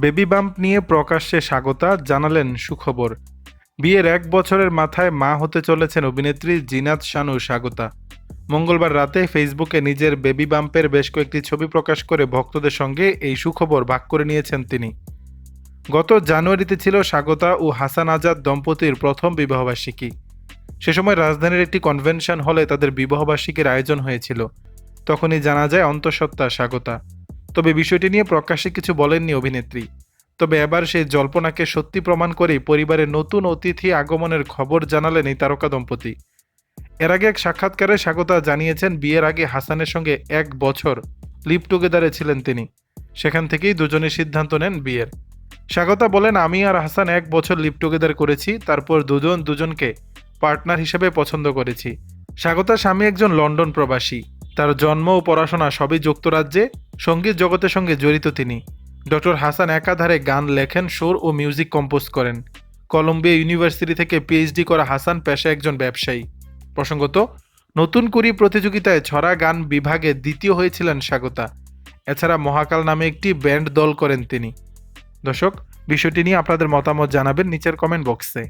Baby bump নিয়ে প্রকাশ্যে স্বাগতা জানালেন সুখবর। বিয়ের এক বছরের মাথায় মা হতে চলেছেন অভিনেত্রী জিনাত শানু স্বাগতা। মঙ্গলবার রাতে ফেসবুকে নিজের বেবি বাম্পের বেশ কয়েকটি ছবি প্রকাশ করে ভক্তদের সঙ্গে এই সুখবর ভাগ করে নিয়েছেন তিনি। গত জানুয়ারিতে ছিল স্বাগতা ও হাসান আজাদ দম্পতির প্রথম বিবাহবার্ষিকী। সে সময় রাজধানীর একটি কনভেনশন হলে তাদের বিবাহবার্ষিকীর আয়োজন হয়েছিল। তখনই জানা যায়, অন্তঃসত্ত্বা স্বাগতা। তবে বিষয়টি নিয়ে প্রকাশ্যে কিছু বলেননি অভিনেত্রী। তবে এবার সেই জল্পনাকে সত্যি প্রমাণ করেই পরিবারের নতুন অতিথি আগমনের খবর জানালেন এই তারকা দম্পতি। এর আগে এক সাক্ষাৎকারে স্বাগতা জানিয়েছেন বিয়ের আগে হাসানের সঙ্গে এক বছর লিভ টুগেদারে ছিলেন তিনি। সেখান থেকেই দুজনে সিদ্ধান্ত নেন বিয়ের। স্বাগতা বলেন, আমি আর হাসান এক বছর লিভ টুগেদার করেছি, তারপর দুজন দুজনকে পার্টনার হিসেবে পছন্দ করেছি। স্বাগতার স্বামী একজন লন্ডন প্রবাসী। তার জন্ম ও পড়াশোনা সবই যুক্তরাজ্যে, সংগীত জগতের সঙ্গে জড়িত তিনি। ডক্টর হাসান একাধারে গান লেখেন, সুর ও মিউজিক কম্পোজ করেন। কলম্বিয়া ইউনিভার্সিটি থেকে পিএইচডি করা হাসান পেশা একজন ব্যবসায়ী। প্রসঙ্গত, নতুন কুড়ি প্রতিযোগিতায় ছড়া গান বিভাগে দ্বিতীয় হয়েছিলেন স্বাগতা। এছাড়া মহাকাল নামে একটি ব্যান্ড দল করেন তিনি। দর্শক, বিষয়টি নিয়ে আপনাদের মতামত জানাবেন নিচের কমেন্ট বক্সে